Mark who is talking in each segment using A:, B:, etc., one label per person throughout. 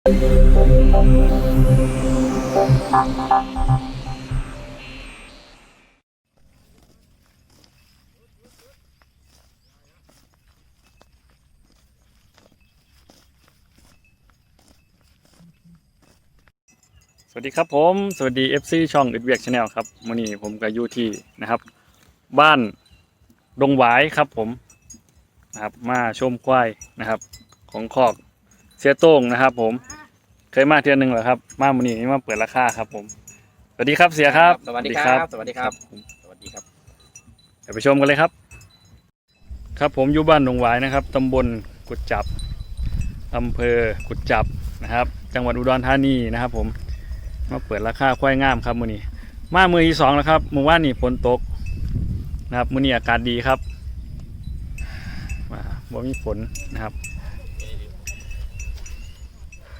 A: สวัสดีครับผม สวัสดี FC ช่องอึดเวียกชาแนลครับวันนี้ผมก็อยู่ที่นะครับ บ้านดงหวายครับผมนะครับมาชมควายนะครับ ของคอก เสียโต้งนะครับ ผม เคยมาเทือนหนึ่งเหรอครับ มาวันนี้มาเปิดราคาครับ ผมสวัสดีครับเสียครับ
B: สวัสดีครับ สวัสดีครับ
A: ผม
B: สวัสดีครับ
A: เดี๋ยวไปชมกันเลยครับ ครับผมอยู่บ้านดงหวายนะครับตำบลกุดจับอำเภอกุดจับนะครับ จังหวัดอุดรธานีนะครับ ผมมาเปิดราคาควายงามครับมื้อนี้มามือที่สองแล้วครับเมื่อวานนี้ฝนตกนะครับมื้อนี้อากาศดีครับมาบ่มีฝนนะครับ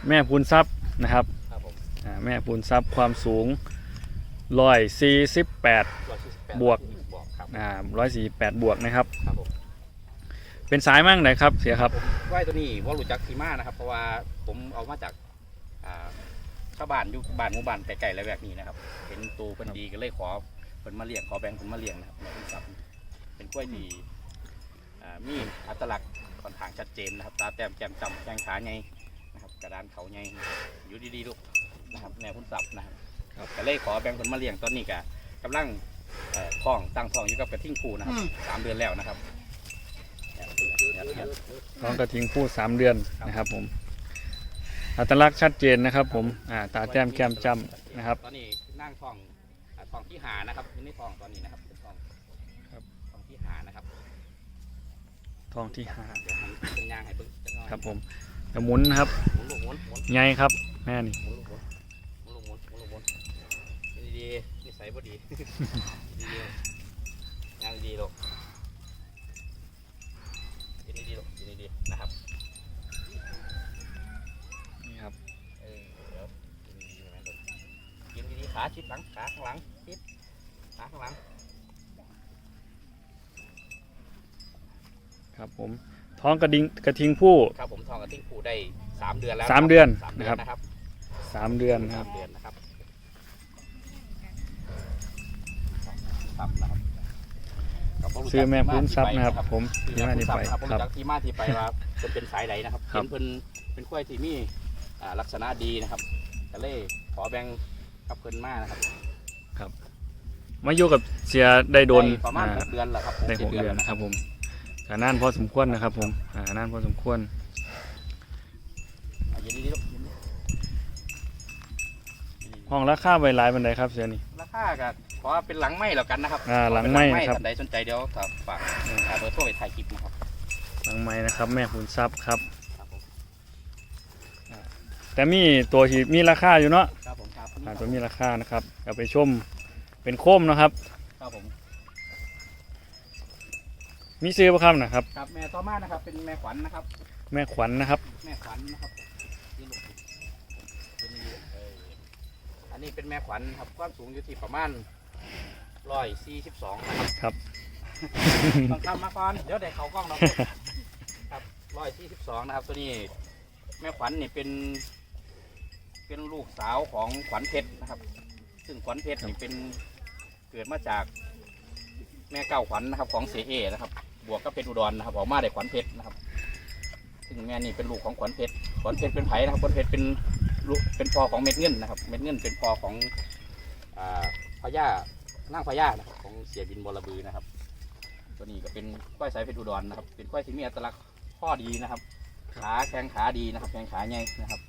A: แม่พูนทรัพย์นะครับ
B: ครับผม
A: อ่าแม่พูนทรัพย์ความสูงร้อยสี่สิบแปด
B: 148
A: บวก
B: บวกครับ
A: อ่าร้อยสี่แปดบวกนะครับ
B: ครับผม
A: เป็นสายมั่งไหนครับเสียครับ
B: ว่ายตัวนี้ว่ารู้จักทีมานะครับ เพราะว่าผมเอามาจากอ่าชาวบ้านอยู่บ้านหมู่บ้านไกลๆแล้วแบบนี้นะครับเห็นตัวเป็นดีก็เลยขอเพิ่นมาเลี้ยงขอแบ่งเพิ่นมาเลี้ยงนะครับเป็นสับเป็นกล้วยดีอ่ามีอัตลักษณ์ค่อนข้างชัดเจนนะครับ ตาแต้มแก้มจำแข้งขาไง นะครับกระดานเขาไงอยู่ดีๆลูกนะครับแนวพุ่นสับนะครับก็เลยขอแบ่งเพิ่นมาเลี้ยงตอนนี้ก็กำลังเอ่อท้องตั้งท้องอยู่กับกระทิ่งคูนะครับสามเดือนแล้วนะครับ
A: น้องกระทิงพูดสามเดือนนะครับผมอัตลักษณ์ชัดเจนนะครับ ผมอ่าตาแต้มแก้มจ้ำนะครับ
B: ตอนนี้นั่งทองอ่าทองที่หานะครับอยู่ในทองตอนนี้นะครับเป็นทอง
A: ครับ
B: ทองที่หานะครับ
A: ทองที่ห้า
B: เดี๋ยวมันเป็นยางให้เพิ่งจะน้อย
A: ครับผม จะหมุนนะครับ
B: หมุนลูกหมุนหมุน
A: ใหญ่ครับแม่นี่
B: ดีดีๆนิสัยบ่ดีดียางดีๆลูกกินดีๆลูกกินดีนะครับ
A: นี่ครับ
B: เออเดี๋ยวกินดีนะลูกกินดีๆขาชิดหลังขาข้างหลังชิดขาข้างหลัง
A: ครับผม ท้องกระดิงกระทิงผู้
B: ครับผมทองกระทิ้งผูได้สามเดือนแล้ว
A: สามเดือน
B: สามเดือ
A: นะครับ
B: นนะครับ
A: สามเดือนนะค
B: สา
A: รับ
B: มเดือนนะครับครับนะครับกับรู้จัก
A: ซื้อแม่พูนทรัพย์
B: ที่
A: นะครับ
B: มา
A: ผม
B: ที่
A: ที่
B: ไป
A: มาที่
B: ที่
A: ไป
B: ไปครับผม
A: ครับ
B: รู้จักที่มาที่ไปว่าเป็นเป็นสายไหนนะครับ
A: ครั
B: เห็
A: บ
B: นเป็นเป็นกล้วยที่มีอ่าลักษณะดีนะครับก็เลยขอแบ่งกับเพิ่นมานะครับ
A: มาอยู่กับเสียได้โดน
B: ได้ประมาณ
A: อ่า
B: หกเดือนแหละครับ
A: ได้หกเดือนนะครับผมก็ นานพอสมควรนะครับ ผมอ่านานพอสมควร
B: อะยินดีๆลูกยินดียินดี
A: ห้องราคาไว้หลายบันไดครับเสียนี่
B: ราคาก็ขอเป็นหลังไม้แล้วกันนะครับ
A: อ่าหลังไม้นะครับ
B: ท่านใดสนใจเดี๋ยวถ้าฝากอ่าเบอร์โทรไปถ่ายคลิปนะครับ
A: หลังไม้นะครับ แม่ขุนทรัพย์ครับ
B: ครับผม
A: แต่มีตัวที่มีราคาอยู่เนาะ
B: ครับผมครับ
A: อ่าตัวมีราคานะครับเอาไปชมเป็นโคมนะครับ
B: ครับผม
A: มีซื้อประครับนะครับ
B: ครับแม่ต่อมานะครับ เป็นแม่ขวัญนะครับ
A: แม่ขวัญนะครับ
B: แม่ขวัญนะครับนี่ลูกเป็นเอ่ออันนี้เป็นแม่ขวัญครับความสูงอยู่ที่ประมาณร้อยสี่สิบสองนะครับ
A: ครับ
B: ต้องทำมาก่อนเดี๋ยวได้เขากล้องเราครับร้อยสี่สิบสองนะครับ ตัวนี้ แม่ขวัญนี่เป็น เป็นลูกสาวของขวัญเพชรนะครับ ซึ่งขวัญเพชรนี่เป็นเกิดมาจาก แม่เก้าขวัญนะครับของเสเอนะครับบ วกก็เป็นอุดรนะครับออกมาได้ขวัญเพชรนะครับ ซึ่งแม่นี่เป็นลูกของขวัญเพชรขวัญเพชรเป็นไผ่นะครับขวัญเพชรเป็นลูกเป็นพอของเม็ดเงินนะครับ เม็ดเงินเป็นพอของอ่าพญานั่งพญานะครับของเสียบินบรบือนะครับ ตัวนี้ก็เป็นกล้วยสายเพชรอุดรนะครับ เป็นกล้วยที่มีอัตลักษณ์ข้อดีนะครับ ขาแข้งขาดีนะครับ แข้งขาใหญ่นะครับ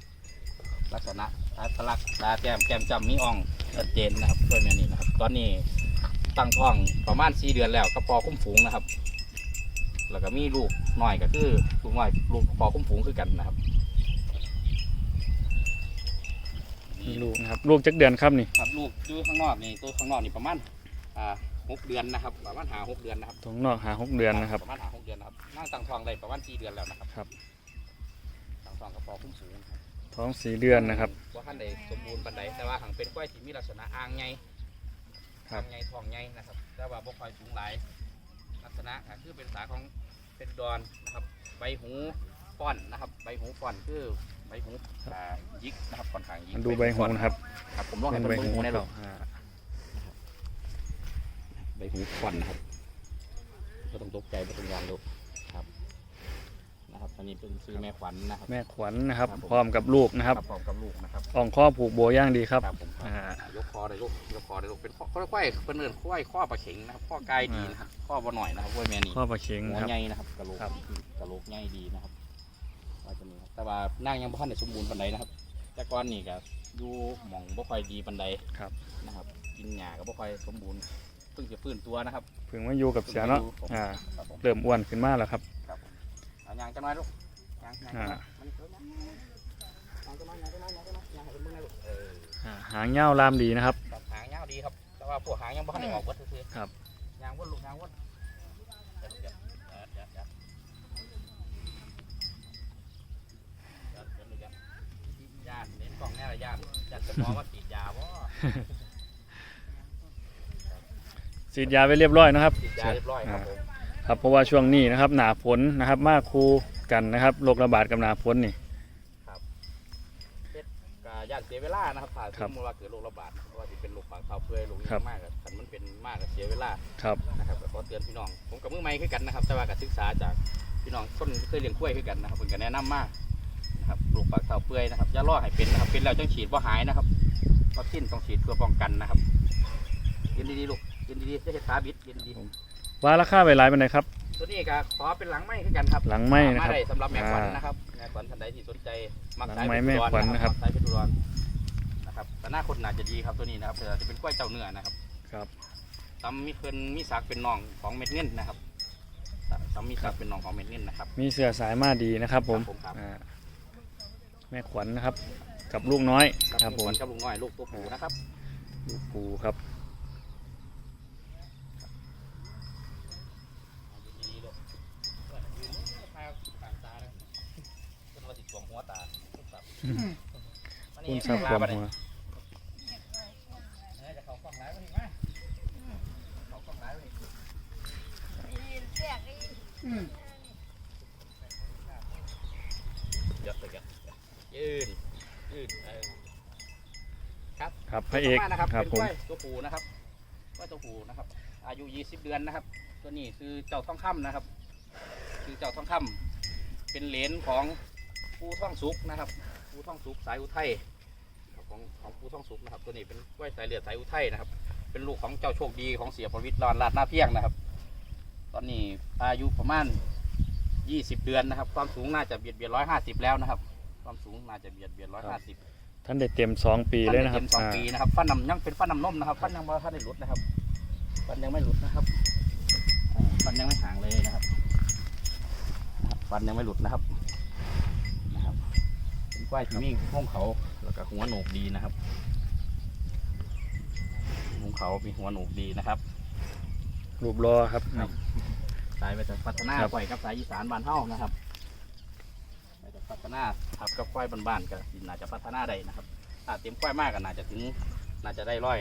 B: ลักษณะอัตลักษณ์ตาแก้มแก้มจำมีอ่องชัดเจนนะครับกล้วยแม่นี่นะครับ ตอนนี้ตั้งท้องประมาณสี่เดือนแล้วก็พอคุ้มฝูงนะครับ แล้วก็มีลูกหน่อยก็คือลูกหน่อยลูกพอคุ้มฝูงคือกันนะครับ
A: มีลูกนะครับลูกจักเดือนครับนี่
B: ครับลูกอยู่ข้างนอกนี่ตัวข้างนอกนี่ประมาณอ่าหกเดือนนะครับประมาณหาหกเดือนนะครับ
A: ท้องนอกหาหกเดือนนะครับ
B: ประมาณหาหกเดือนนะครับนั่งตั้งท้องได้ประมาณสี่เดือนแล้วนะครับ
A: ครับ
B: ตั้งท้องก็พอคุ้มฝูงครับ
A: ท้องสี่เดือนนะครับ
B: ว่าท่านใดสมบูรณ์ปันใดแต่ว่าหางเป็นกล้วยที่มีลักษณะอ่างไง
A: ครับ
B: อ่างไงทองไงนะครับ แต่ว่าบ่ค่อยสูงหลาย ลักษณะก็คือเป็นสาของเป็นดอนนะครับใบหูป้อนนะครับ ใบหูป้อนคือใบหูอ่ายิกนะครับค่อนข้างยิก
A: มันดูใบหูนะครับ
B: ครับผมลองให้
A: เป็น
B: เป็น
A: ใบ
B: ใบ
A: หู
B: หู
A: ค
B: นะ
A: รั
B: ลู
A: บ
B: ก
A: อ่า
B: ใบหูควันนะครับไม่ต้องตกใจไม่ต้องยานลูกครับ นะครับอันนี้เป็นซื้อแม่ขวัญนะครับ
A: แม่ขวัญนะครับ
B: ครับผม
A: พร้อมกับลูกนะครับ
B: พร้อมกับลูกนะครับ
A: อ่องข้อผูกโบย่างดีครับ
B: ครับผมครับ
A: อ่า
B: ยกคอได้ลูกยกคอได้ลูกเป็นข้อค่อยๆเป็นเนินค่อยข้อปลาเข็งนะครับข้อกายดีนะครับข้อบ่หน่อยนะครับห้วยแม่นี่
A: ข้อปลาเข็ง
B: หัว
A: นะครับ
B: ใหญ่นะครับกระโหลก
A: ครับ
B: กระโหลกใหญ่ดีนะครับว่าจะมีครับแต่ว่านั่งยังบ่ทันได้สมบูรณ์ปานใดนะครับ แต่ก่อนนี่ก็อยู่หม่องบ่ค่อยดีปานใด
A: ครับ
B: นะครับ กินหญ้าก็บ่ค่อยสมบูรณ์เพิ่งจะฟื้นตัวนะครับ
A: เพิ่งมาอยู่กับเสียเนาะอ่า
B: ครับผม
A: เริ่มอ้วนขึ้นมาแล้วครับ
B: ครับผม เอายางยางจะนห้ลูกออ
A: อ่าหางเงาลามดีนะครับ
B: หางยาวดีครับ แต่ว่าพวกหางยังบ่ทันได้ออกวัดซื่อๆ
A: ครับ
B: ยางวัดลูกยางวัดเยวดเาเน้นกล้องแน่ละยาติญาจะมองว่าฉีดยาวะ
A: ฉีดยาไปเรียบร้อยนะครับ
B: ฉีดยาเรียบร้อยครับผม
A: ครับเพราะว่าช่วงนี้นะครับ หนาฝนนะครับ มากคูกันนะครับโรคระบาดกับหนาฝนนี่
B: กาย่านเสียเวลานะครับถ้า
A: ครับ
B: สมมติว่าเกิดโรคระบาดเพราะว่าที่เป็นโรคปากเท้าเปื่อยโรคนี้
A: ครับ
B: มากอะคันมันเป็นมากกับเสียเวลา
A: ครับ
B: นะครับก็ขอเตือนพี่น้อง ผมกับมือใหม่คือกันนะครับแต่ว่ากับศึกษาจากพี่น้องคนเคยเลี้ยงกล้วยคือกันนะครับผมก็แนะนำมากนะครับปลูกปากเท้าเปื่อยนะครับอย่ารอให้เป็นนะครับเป็นแล้วจังฉีดว่าหายนะครับวัคซีนต้องฉีดเพื่อป้องกันนะครับยืนดีๆลูกยืนดีๆจะเห็นขาบิดยืนดี
A: ว่าราคาไปหลายเป็นไดครับ
B: ๆตัวนี้ก็ขอเป็นหลังไม้คือกันครับ
A: หลังไม้นะครับา
B: ได้สำหรับแม่ขวัญ
A: อ่าน
B: นะครับแม่ขวัญท่านใดที่สนใจมัก
A: หลัง
B: สาย
A: ไม้
B: เพชร
A: แม่
B: อุดร
A: ขวัญนะครับ
B: มักสายเพชรอุดรนะครับแต่หน้าคนน่าจะดีครับตัวนี้นะครับแต่จะเป็นกล้วยเจ้าเนื้อนะครับ
A: ครับ
B: ตำมีเพิ่นมีสักเป็นน้องของเม็ดเงินนะครับตำมีสักเป็นน้องของเม็ดเงินนะครับ
A: มีเสื้อสายมาดีนะครับผม
B: ครับผมครับ
A: อ่าแม่ขวัญนะครับ กับลูกน้อยครับผม
B: ขวัญกับลุงน้อยลูกตัวผู้นะครับ
A: ลูกปูครับ
B: คุ
A: ณสาวความหัว
B: ยัดยัดยืนยืนครับ
A: ครับพระเอก
B: นะครับ
A: ครับผม
B: ตัวปูนะครับว่าตัวปูนะครับ อายุยี่สิบเดือนนะครับ ตัวนี้คือเจ้าท้องค่ำนะครับ คือเจ้าท้องค่ำเป็นเหรนของผู้ท่องสุกนะครับ ปูท่องสุกสายอุทัยของของปูท่องสุกนะครับตัวนี้เป็นกล้วยสายเลือดสายอุทัยนะครับ เป็นลูกของเจ้าโชคดีของเสียประวิตรลานลาดหน้าเพียงนะครับ ตอนนี้อายุประมาณ 20 เดือนนะครับ ความสูงน่าจะเบียดเบียดร้อยห้าสิบแล้วนะครับ ความสูงน่าจะเบียดเบียดร้อยห้าสิบ
A: ท่านได้เต็มสองปีเลยนะครับ
B: สอง
A: อ่า
B: ปีนะครับฟันนำยังเป็นฟันนำนมนะครับฟันยังไม่ทันได้หลุดนะครับฟันยังไม่หลุดนะครับอ่าฟันยังไม่ห่างเลยนะครับนะครับฟันยังไม่หลุดนะครับนะครับ เป็นกล้วยที่มีห้องเขาแล้วก็หัวโหนกดีนะครับหัวเขามีหัวโหนกดีนะครับ
A: รูปรอครับ
B: ครับสายไปจะพัฒนา
A: ครับ
B: กล้วยกับสายอีสานบ้านเฮานะครับไปจะพัฒนาทับกับกล้วยบ้านๆก็น่าจะพัฒนาได้นะครับถ้าเต็มกล้วยมากก็น่าจะถึงน่าจะได้ร้อย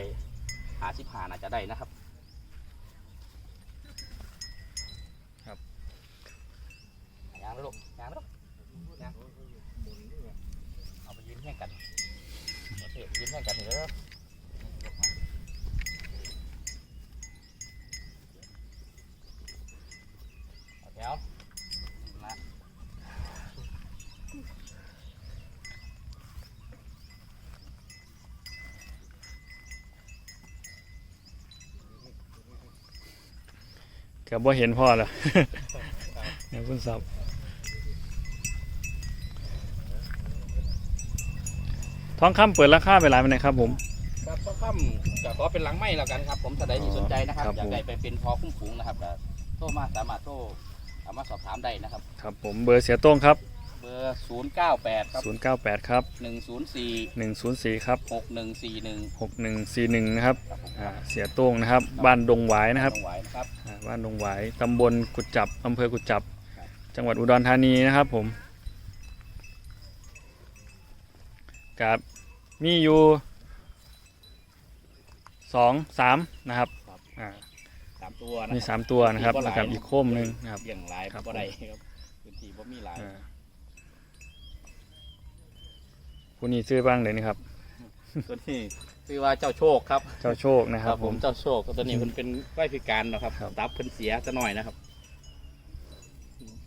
B: หาสิบหาน่าจะได้นะครับ
A: ครับ
B: ยางแล้วลูกยางแล้ว แห้กันเสียยิ้มแห้งกันเด้อแถวละ
A: ก็บ่เห็นพ่อละเนี่ยคุณสับ ทองคำเปิดราคาไปหลายเป็นไดครับผม
B: ครับก็ค่ำจะขอเป็นหลังไม้แล้วกันครับ ผมถ้าใดที่สนใจนะครับ
A: ครับ
B: อยากได้
A: ผม
B: ไปเป็นพอคุ้มฝูงนะครับก็โทรมาสามารถโทรสามารถสอบถามได้นะครับ
A: ครับผมเบอร์เสียโต้งครับ
B: เบอร์ 0 9 8 ครับ
A: 098 ครับ
B: 104
A: 104 ครับ
B: 6141
A: 6141 นะครับ
B: ครับผม
A: อ่าเสียโต้งนะครับ บ้านดงหวายนะครับ
B: ต้องไหวนะครับ
A: อ่าบ้านดงหวายตำบลกุดจับอำเภอกุดจับ
B: ครับ
A: จังหวัดอุดรธานีนะครับผมกับ มีอยู่สองสามนะครับอ่า
B: สามตัวนะ
A: มี
B: ครับ
A: สามตัวนะครับ
B: มีบ่ห
A: แล้
B: ลา
A: วยกับอีกโคมหนึ่งนะครับ
B: เลี้ยงหลาย
A: ครับ
B: บ่ได้ครับพื้นที่บ่มีหลาย
A: อ่าผู้นี้ชื่อบ้างเลยนะครับ
B: ตัวนี้คือว่าเจ้าโชคครับ
A: เจ้าโชคนะครับ ผม
B: เจ้าโชคตัวนี้มันเป็นไว้พิการเนาะครับ
A: ครับ
B: ตับเพิ่นเสียจะหน่อยนะครับ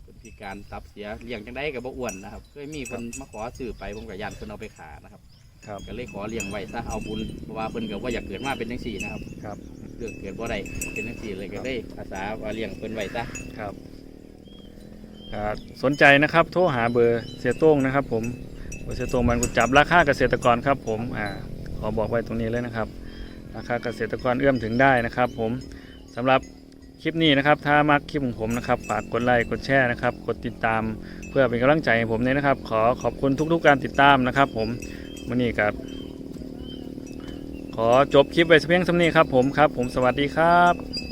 B: เป็นพิการตับเสียเลี้ยงจังได้กับบ่อ้วนนะครับเคยมีคนมาขอซื้อไปผมกับยันเพิ่นเอาไปขานะครับ
A: ครับ
B: ก็เลยขอเลี้ยงไว้ซะเอาบุญเพราะว่าเพิ่นก็ว่าอยากเกิดมาเป็นจังซี่นะครับ
A: ครับ
B: เรื่องเกิดบ่ได้เป็นจังซี่เลยก็ได้อาสาว่าเลี้ยงเพิ่นไว้ซะ
A: ครับอ่าสนใจนะครับโทรหาเบอร์เสียโต้งนะครับ ผมเบอร์เสียโต้งมันกุดจับราคาเกษตรกรครับ ผมอ่าขอบอกไว้ตรงนี้เลยนะครับ ราคาเกษตรกรเอื้อมถึงได้นะครับ ผมสำหรับคลิปนี้นะครับ ถ้ามักคลิปของผมนะครับฝากกดไลค์กดแชร์นะครับ กดติดตามเพื่อเป็นกำลังใจให้ผมเนี่ยนะครับ ขอขอบคุณทุกๆการติดตามนะครับ ผม วันนี้กับ ขอจบคลิปไว้เพียงเท่านี้ครับผมครับ ผมสวัสดีครับ